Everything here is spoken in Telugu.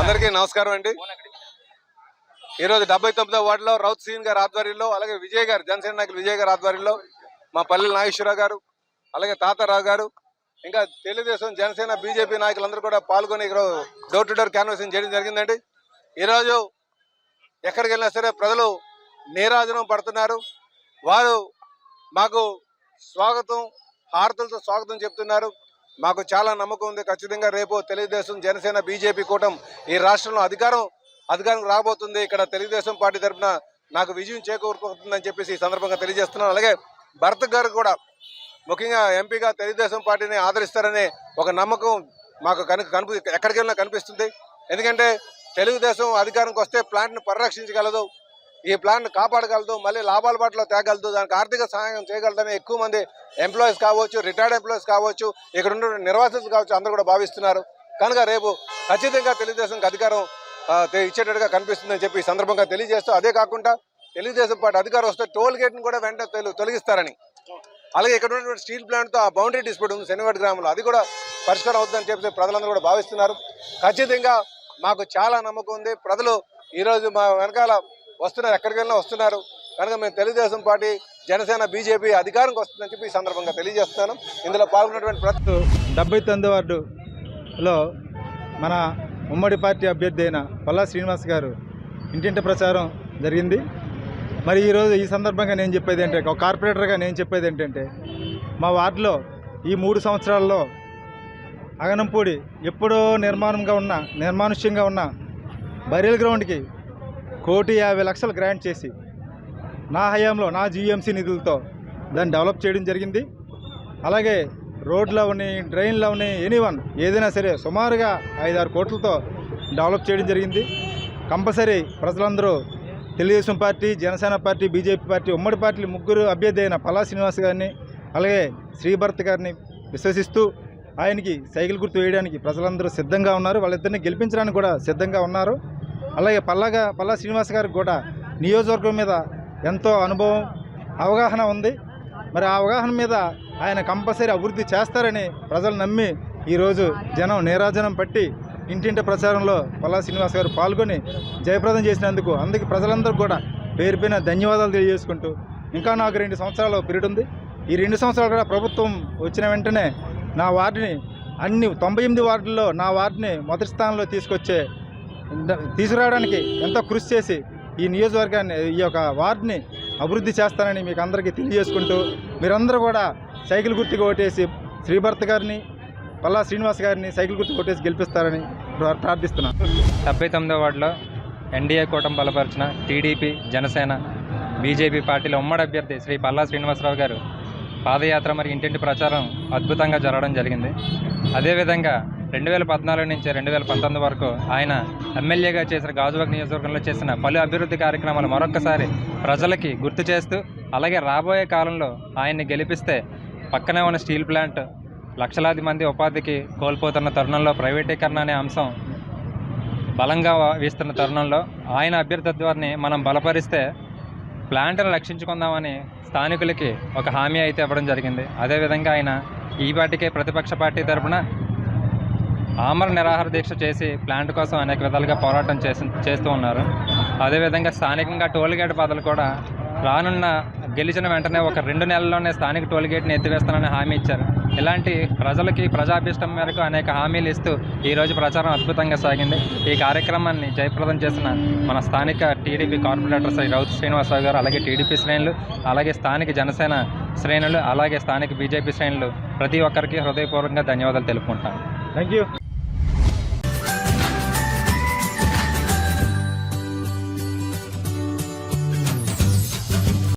అందరికీ నమస్కారం అండి. ఈరోజు డెబ్బై తొమ్మిదో వార్డులో రౌత్ సీన్ గారి ఆధ్వర్యంలో అలాగే విజయ్ గారు జనసేన నాయకులు విజయ్ గారి ఆధ్వర్యంలో మా పల్లె నాగేశ్వరరావు గారు అలాగే తాతారావు గారు ఇంకా తెలుగుదేశం జనసేన బీజేపీ నాయకులందరూ కూడా పాల్గొని ఇక్కడ డోర్ టు డోర్ క్యాన్వాసింగ్ చేయడం జరిగిందండి. ఈరోజు ఎక్కడికి వెళ్ళినా సరే ప్రజలు నీరాజనం పడుతున్నారు. వారు మాకు స్వాగతం హారతులతో స్వాగతం చెప్తున్నారు. మాకు చాలా నమ్మకం ఉంది. ఖచ్చితంగా రేపు తెలుగుదేశం జనసేన బీజేపీ కూటం ఈ రాష్ట్రంలో అధికారం అధికారం రాబోతుంది. ఇక్కడ తెలుగుదేశం పార్టీ తరఫున నాకు విజయం చేకూరుకుంటుందని చెప్పేసి ఈ సందర్భంగా తెలియజేస్తున్నాను. అలాగే భరత్ గారు కూడా ముఖ్యంగా ఎంపీగా తెలుగుదేశం పార్టీని ఆదరిస్తారనే ఒక నమ్మకం మాకు కనుక కనిపి ఎక్కడికి వెళ్ళినా కనిపిస్తుంది. ఎందుకంటే తెలుగుదేశం అధికారంకి వస్తే ప్లాంట్ను పరిరక్షించగలదు. ఈ ప్లాన్ కాపాడగలదు మళ్ళీ లాభాల బాటలో తేగలదు. దానికి ఆర్థిక సహాయం చేయగలదని ఎక్కువ మంది ఎంప్లాయీస్ కావచ్చు రిటైర్డ్ ఎంప్లాయీస్ కావచ్చు ఇక్కడ ఉన్న నిర్వాసితులు కావచ్చు అందరూ కూడా భావిస్తున్నారు. కనుక రేపు ఖచ్చితంగా తెలుగుదేశంకి అధికారం ఇచ్చేటట్టుగా కనిపిస్తుందని చెప్పి ఈ సందర్భంగా తెలియజేస్తూ అదే కాకుండా తెలుగుదేశం పార్టీ అధికారం వస్తే టోల్ గేట్ను కూడా వెంటనే తొలగిస్తారని. అలాగే ఇక్కడ ఉన్నటువంటి స్టీల్ ప్లాంట్తో ఆ బౌండరీ డిస్ప్యూట్ ఉంది శనివాడ గ్రామంలో. అది కూడా పరిష్కారం అవుతుందని చెప్పి ప్రజలందరూ కూడా భావిస్తున్నారు. ఖచ్చితంగా మాకు చాలా నమ్మకం ఉంది. ప్రజలు ఈరోజు మా వెనకాల వస్తున్నారు ఎక్కడికి వెళ్ళినా వస్తున్నారు. కనుక మేము తెలుగుదేశం పార్టీ జనసేన బీజేపీ అధికారంకి వస్తుందని చెప్పి ఈ సందర్భంగా తెలియజేస్తున్నాను. ఇందులో పాల్గొన్నటువంటి ప్రతి డెబ్బై తొమ్మిది వార్డులో మన ఉమ్మడి పార్టీ అభ్యర్థి అయిన పల్లా శ్రీనివాస్ గారు ఇంటింటి ప్రచారం జరిగింది. మరి ఈరోజు ఈ సందర్భంగా నేను చెప్పేది ఏంటంటే ఒక కార్పొరేటర్గా నేను చెప్పేది ఏంటంటే మా వార్డులో ఈ మూడు సంవత్సరాల్లో అగనంపూడి ఎప్పుడో నిర్మాణంగా ఉన్న నిర్మానుష్యంగా ఉన్న బరియల్ గ్రౌండ్కి కోటి యాభై లక్షలు గ్రాంట్ చేసి నా హయాంలో నా జీఎంసీ నిధులతో దాన్ని డెవలప్ చేయడం జరిగింది. అలాగే రోడ్లు అవని డ్రైన్లు అవని ఎనీవన్ ఏదైనా సరే సుమారుగా ఐదారు కోట్లతో డెవలప్ చేయడం జరిగింది. కంపల్సరీ ప్రజలందరూ Telugu Desam party Janasena party BJP party ఉమ్మడి పార్టీ ముగ్గురు అభ్యర్థి అయిన పలా శ్రీనివాస్ గారిని అలాగే శ్రీభర్త్ గారిని విశ్వసిస్తూ ఆయనకి సైకిల్ గుర్తు వేయడానికి ప్రజలందరూ సిద్ధంగా ఉన్నారు. వాళ్ళిద్దరిని గెలిపించడానికి కూడా సిద్ధంగా ఉన్నారు. అలాగే పల్లాగా పల్లా శ్రీనివాస్ గారికి కూడా నియోజకవర్గం మీద ఎంతో అనుభవం అవగాహన ఉంది. మరి ఆ అవగాహన మీద ఆయన కంపల్సరీ అభివృద్ధి చేస్తారని ప్రజలు నమ్మి ఈరోజు జనం నీరాజనం పట్టి ఇంటింటి ప్రచారంలో పల్లా శ్రీనివాస్ గారు పాల్గొని జయప్రదం చేసినందుకు అందుకే ప్రజలందరూ కూడా పేరు పైన ధన్యవాదాలు తెలియజేసుకుంటూ ఇంకా నాకు రెండు సంవత్సరాలు పీరియడ్ ఉంది ఈ రెండు సంవత్సరాలు కూడా ప్రభుత్వం వచ్చిన వెంటనే నా వార్డుని అన్ని తొంభై ఎనిమిది వార్డుల్లో నా వార్డుని మొదటి స్థానంలో తీసుకొచ్చే తీసుకురావడానికి ఎంతో కృషి చేసి ఈ నియోజకవర్గాన్ని ఈ యొక్క వార్డుని అభివృద్ధి చేస్తానని మీకు అందరికీ తెలియజేసుకుంటూ మీరందరూ కూడా సైకిల్ గుర్తుకు ఓటేసి శ్రీభర్త గారిని పల్లా శ్రీనివాస్ గారిని సైకిల్ గుర్తు కొట్టేసి గెలిపిస్తారని ప్రా- ప్రార్థిస్తున్నాను. డెబ్బై తొమ్మిదో వార్డులో ఎన్డీఏ కూటమి బలపరిచిన టీడీపీ జనసేన బీజేపీ పార్టీల ఉమ్మడి అభ్యర్థి శ్రీ పల్లా శ్రీనివాసరావు గారు పాదయాత్ర మరి ఇంటింటి ప్రచారం అద్భుతంగా జరగడం జరిగింది. అదేవిధంగా రెండు వేల పద్నాలుగు నుంచి రెండు వేల పంతొమ్మిది వరకు ఆయన ఎమ్మెల్యేగా చేసిన గాజువాక నియోజకవర్గంలో చేసిన పలు అభివృద్ధి కార్యక్రమాలు మరొక్కసారి ప్రజలకి గుర్తు చేస్తూ అలాగే రాబోయే కాలంలో ఆయన్ని గెలిపిస్తే పక్కనే ఉన్న స్టీల్ ప్లాంట్ లక్షలాది మంది ఉపాధికి కోల్పోతున్న తరుణంలో ప్రైవేటీకరణ అనే అంశం బలంగా వీస్తున్న తరుణంలో ఆయన అభ్యర్థిత్వాన్ని మనం బలపరిస్తే ప్లాంట్ను రక్షించుకుందామని స్థానికులకి ఒక హామీ అయితే ఇవ్వడం జరిగింది. అదేవిధంగా ఆయన ఈ పార్టీకే ప్రతిపక్ష పార్టీ తరఫున ఆమర నిరాహార దీక్ష చేసి ప్లాంట్ కోసం అనేక విధాలుగా పోరాటం చేసి చేస్తూ ఉన్నారు. అదేవిధంగా స్థానికంగా టోల్గేట్ బదులు కూడా రానున్న గెలిచిన వెంటనే ఒక రెండు నెలల్లోనే స్థానిక టోల్గేట్ని ఎత్తివేస్తానని హామీ ఇచ్చారు. ఇలాంటి ప్రజలకి ప్రజాభిష్టం మేరకు అనేక హామీలు ఇస్తూ ఈరోజు ప్రచారం అద్భుతంగా సాగింది. ఈ కార్యక్రమాన్ని జయప్రదం చేసిన మన స్థానిక టీడీపీ కార్పొరేటర్ శ్రీ రౌత్ శ్రీనివాసరావు గారు అలాగే టీడీపీ శ్రేణులు అలాగే స్థానిక జనసేన శ్రేణులు అలాగే స్థానిక బీజేపీ శ్రేణులు ప్రతి ఒక్కరికి హృదయపూర్వకంగా ధన్యవాదాలు తెలుపుకుంటాను థ్యాంక్ యూ